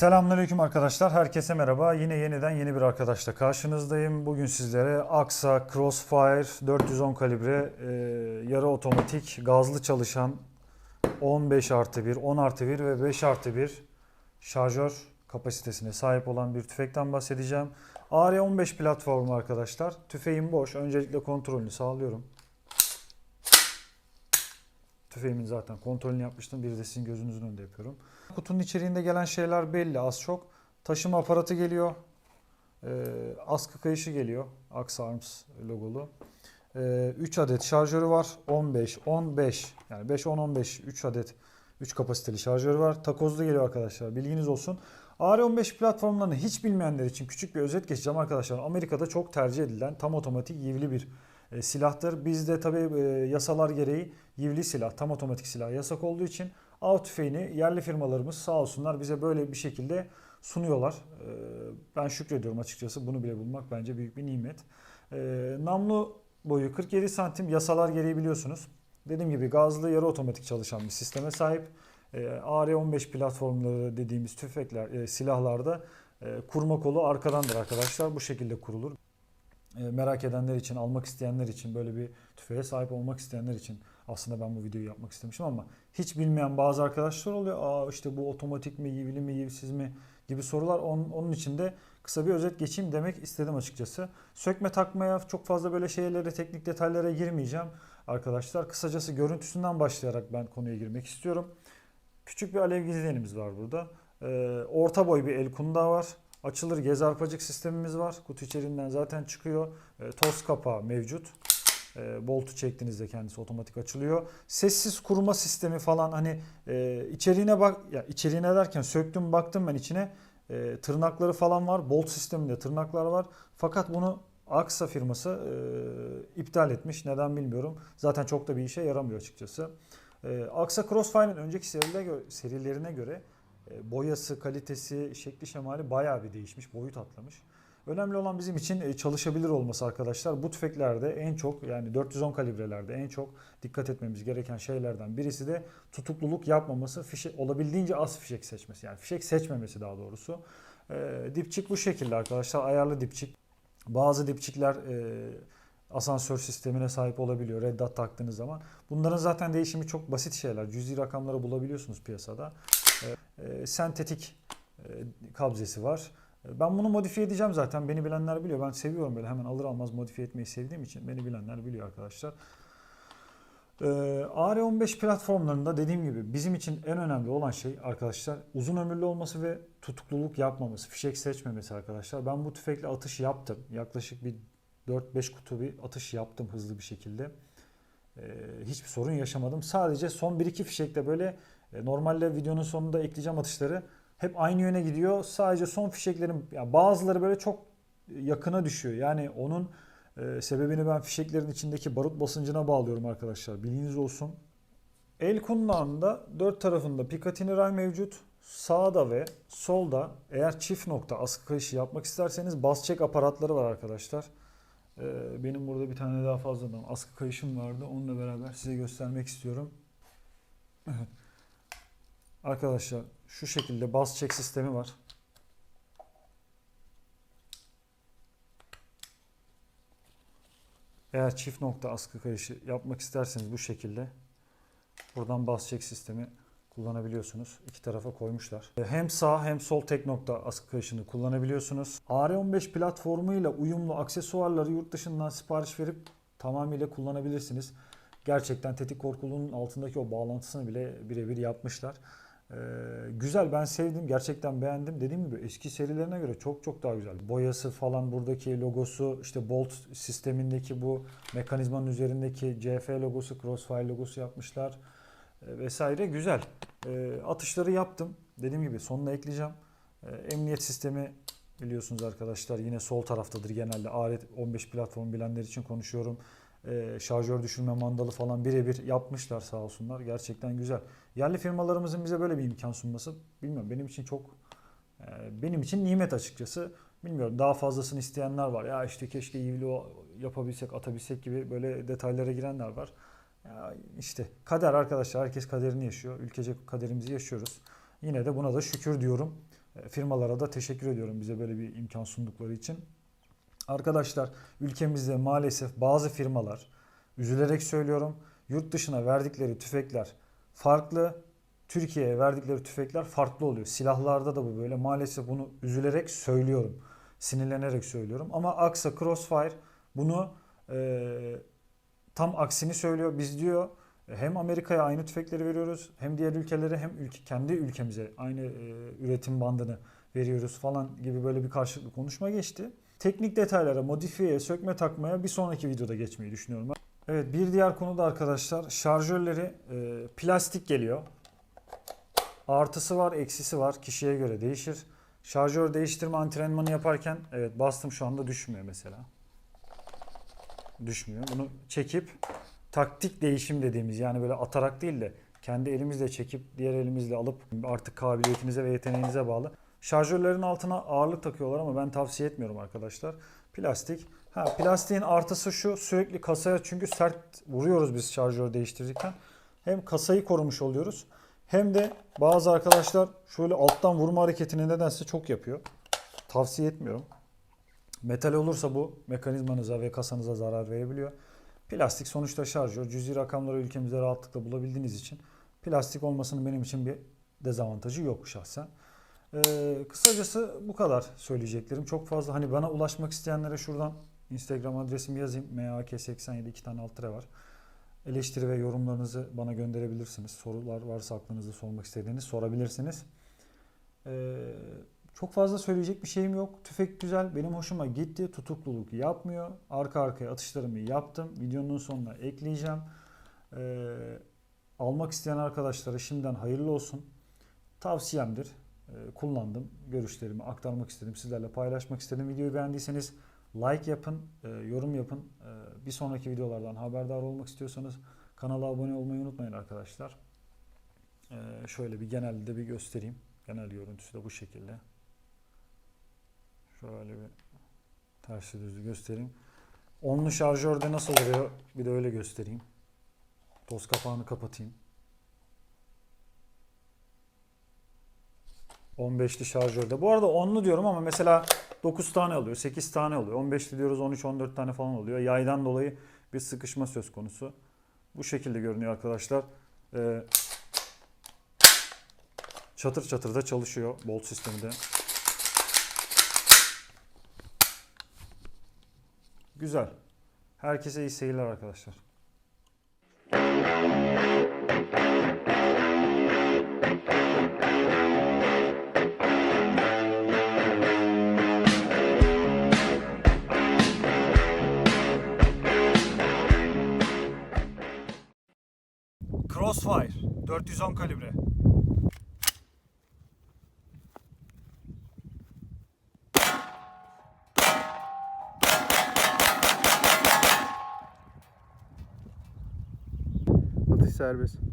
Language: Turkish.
Selamünaleyküm arkadaşlar. Herkese merhaba. Yine yeniden yeni bir arkadaşla karşınızdayım. Bugün sizlere Aksa Crossfire 410 kalibre e, yarı otomatik gazlı çalışan 15 artı 1, 10 artı 1 ve 5 artı 1 şarjör kapasitesine sahip olan bir tüfekten bahsedeceğim. AR-15 platformu arkadaşlar. Tüfeğim boş. Öncelikle kontrolünü sağlıyorum. Tüfeğimin zaten kontrolünü yapmıştım. Bir de sizin gözünüzün önünde yapıyorum. Kutunun içeriğinde gelen şeyler belli az çok. Taşıma aparatı geliyor. Ee, askı kayışı geliyor. Axe Arms logolu. Ee, 3 adet şarjörü var. 15, 15 yani 5, 10, 15 3 adet 3 kapasiteli şarjörü var. Takozlu geliyor arkadaşlar. Bilginiz olsun. AR-15 platformlarını hiç bilmeyenler için küçük bir özet geçeceğim arkadaşlar. Amerika'da çok tercih edilen tam otomatik yivli bir e, silahtır. Bizde tabii e, yasalar gereği yivli silah, tam otomatik silah yasak olduğu için av tüfeğini yerli firmalarımız sağ olsunlar bize böyle bir şekilde sunuyorlar. E, ben şükrediyorum açıkçası. Bunu bile bulmak bence büyük bir nimet. E, namlu boyu 47 santim yasalar gereği biliyorsunuz. Dediğim gibi gazlı yarı otomatik çalışan bir sisteme sahip. E, AR-15 platformları dediğimiz tüfekler, e, silahlarda e, kurma kolu arkadandır arkadaşlar. Bu şekilde kurulur. E, merak edenler için, almak isteyenler için, böyle bir tüfeğe sahip olmak isteyenler için aslında ben bu videoyu yapmak istemişim ama hiç bilmeyen bazı arkadaşlar oluyor. Aa işte bu otomatik mi, yivli mi, yivsiz mi gibi sorular. Onun, onun için de kısa bir özet geçeyim demek istedim açıkçası. Sökme takmaya çok fazla böyle şeylere, teknik detaylara girmeyeceğim arkadaşlar. Kısacası görüntüsünden başlayarak ben konuya girmek istiyorum. Küçük bir alev gizleyenimiz var burada. Ee, orta boy bir el kundağı var. Açılır gez arpacık sistemimiz var. Kutu içeriğinden zaten çıkıyor. Ee, toz kapağı mevcut. Ee, boltu çektiğinizde kendisi otomatik açılıyor. Sessiz kuruma sistemi falan hani e, içeriğine bak ya içeriğine derken söktüm baktım ben içine e, tırnakları falan var. Bolt sisteminde tırnaklar var. Fakat bunu Aksa firması e, iptal etmiş. Neden bilmiyorum. Zaten çok da bir işe yaramıyor açıkçası. E, Aksa Crossfire'ın önceki serilerine göre, serilerine göre e, boyası, kalitesi, şekli şemali bayağı bir değişmiş. Boyut atlamış. Önemli olan bizim için e, çalışabilir olması arkadaşlar. Bu tüfeklerde en çok yani 410 kalibrelerde en çok dikkat etmemiz gereken şeylerden birisi de tutukluluk yapmaması, fişek, olabildiğince az fişek seçmesi. Yani fişek seçmemesi daha doğrusu. E, dipçik bu şekilde arkadaşlar. Ayarlı dipçik. Bazı dipçikler e, asansör sistemine sahip olabiliyor. Red dot taktığınız zaman. Bunların zaten değişimi çok basit şeyler. Cüzi rakamları bulabiliyorsunuz piyasada. E, e, sentetik e, kabzesi var. Ben bunu modifiye edeceğim zaten. Beni bilenler biliyor. Ben seviyorum böyle hemen alır almaz modifiye etmeyi sevdiğim için. Beni bilenler biliyor arkadaşlar. Ee, AR-15 platformlarında dediğim gibi bizim için en önemli olan şey arkadaşlar uzun ömürlü olması ve tutukluluk yapmaması, fişek seçmemesi arkadaşlar. Ben bu tüfekle atış yaptım. Yaklaşık bir 4-5 kutu bir atış yaptım hızlı bir şekilde. Hiçbir sorun yaşamadım. Sadece son 1-2 fişekte böyle e, normalde videonun sonunda ekleyeceğim atışları hep aynı yöne gidiyor. Sadece son fişeklerin yani bazıları böyle çok yakına düşüyor. Yani onun e, sebebini ben fişeklerin içindeki barut basıncına bağlıyorum arkadaşlar. Bilginiz olsun. El kundağında dört tarafında Picatinny ray mevcut. Sağda ve solda eğer çift nokta askı kayışı yapmak isterseniz bas çek aparatları var arkadaşlar. E, benim burada bir tane daha fazladan askı kayışım vardı. Onunla beraber size göstermek istiyorum. Arkadaşlar şu şekilde bas çek sistemi var. Eğer çift nokta askı kayışı yapmak isterseniz bu şekilde buradan bas çek sistemi kullanabiliyorsunuz. İki tarafa koymuşlar. Hem sağ hem sol tek nokta askı kayışını kullanabiliyorsunuz. AR-15 platformuyla uyumlu aksesuarları yurt dışından sipariş verip tamamıyla kullanabilirsiniz. Gerçekten tetik korkuluğunun altındaki o bağlantısını bile birebir yapmışlar. Ee, güzel ben sevdim gerçekten beğendim. Dediğim gibi eski serilerine göre çok çok daha güzel. Boyası falan buradaki logosu işte Bolt sistemindeki bu mekanizmanın üzerindeki CF logosu Crossfire logosu yapmışlar ee, vesaire. Güzel. Ee, atışları yaptım. Dediğim gibi sonuna ekleyeceğim. Ee, emniyet sistemi biliyorsunuz arkadaşlar yine sol taraftadır genelde. AR-15 platformu bilenler için konuşuyorum e, şarjör düşürme mandalı falan birebir yapmışlar sağ olsunlar. Gerçekten güzel. Yerli firmalarımızın bize böyle bir imkan sunması bilmiyorum benim için çok e, benim için nimet açıkçası. Bilmiyorum daha fazlasını isteyenler var. Ya işte keşke yivli yapabilsek, atabilsek gibi böyle detaylara girenler var. Ya işte kader arkadaşlar herkes kaderini yaşıyor. Ülkece kaderimizi yaşıyoruz. Yine de buna da şükür diyorum. E, Firmalara da teşekkür ediyorum bize böyle bir imkan sundukları için. Arkadaşlar ülkemizde maalesef bazı firmalar üzülerek söylüyorum yurt dışına verdikleri tüfekler farklı. Türkiye'ye verdikleri tüfekler farklı oluyor. Silahlarda da bu böyle. Maalesef bunu üzülerek söylüyorum. Sinirlenerek söylüyorum. Ama Aksa Crossfire bunu e, tam aksini söylüyor. Biz diyor hem Amerika'ya aynı tüfekleri veriyoruz hem diğer ülkelere hem ülke, kendi ülkemize aynı e, üretim bandını veriyoruz falan gibi böyle bir karşılıklı konuşma geçti. Teknik detaylara, modifiyeye, sökme takmaya bir sonraki videoda geçmeyi düşünüyorum. Evet bir diğer konu da arkadaşlar şarjörleri e, plastik geliyor. Artısı var, eksisi var. Kişiye göre değişir. Şarjör değiştirme antrenmanı yaparken evet bastım şu anda düşmüyor mesela. Düşmüyor. Bunu çekip taktik değişim dediğimiz yani böyle atarak değil de kendi elimizle çekip diğer elimizle alıp artık kabiliyetinize ve yeteneğinize bağlı. Şarjörlerin altına ağırlık takıyorlar ama ben tavsiye etmiyorum arkadaşlar. Plastik. Ha plastiğin artısı şu sürekli kasaya çünkü sert vuruyoruz biz şarjör değiştirirken. Hem kasayı korumuş oluyoruz hem de bazı arkadaşlar şöyle alttan vurma hareketini nedense çok yapıyor. Tavsiye etmiyorum. Metal olursa bu mekanizmanıza ve kasanıza zarar verebiliyor. Plastik sonuçta şarjör. Cüzi rakamları ülkemizde rahatlıkla bulabildiğiniz için plastik olmasının benim için bir dezavantajı yok şahsen. Ee, kısacası bu kadar söyleyeceklerim. Çok fazla hani bana ulaşmak isteyenlere şuradan Instagram adresimi yazayım. MAK87 iki tane alt var. Eleştiri ve yorumlarınızı bana gönderebilirsiniz. Sorular varsa aklınızda sormak istediğiniz sorabilirsiniz. Ee, çok fazla söyleyecek bir şeyim yok. Tüfek güzel. Benim hoşuma gitti. Tutukluluk yapmıyor. Arka arkaya atışlarımı yaptım. Videonun sonuna ekleyeceğim. Ee, almak isteyen arkadaşlara şimdiden hayırlı olsun. Tavsiyemdir. Ee, kullandım. Görüşlerimi aktarmak istedim. Sizlerle paylaşmak istedim. Videoyu beğendiyseniz like yapın, e, yorum yapın. E, bir sonraki videolardan haberdar olmak istiyorsanız kanala abone olmayı unutmayın arkadaşlar. E, şöyle bir genelde bir göstereyim. Genel görüntüsü de bu şekilde. Şöyle bir tersi düzlü göstereyim. Onlu şarjörde nasıl oluyor bir de öyle göstereyim. Toz kapağını kapatayım. 15'li şarjörde. Bu arada 10'lu diyorum ama mesela 9 tane oluyor, 8 tane oluyor. 15'li diyoruz 13-14 tane falan oluyor. Yaydan dolayı bir sıkışma söz konusu. Bu şekilde görünüyor arkadaşlar. Ee, çatır çatır da çalışıyor bolt sistemi de. Güzel. Herkese iyi seyirler arkadaşlar. 410 kalibre. Atış serbest.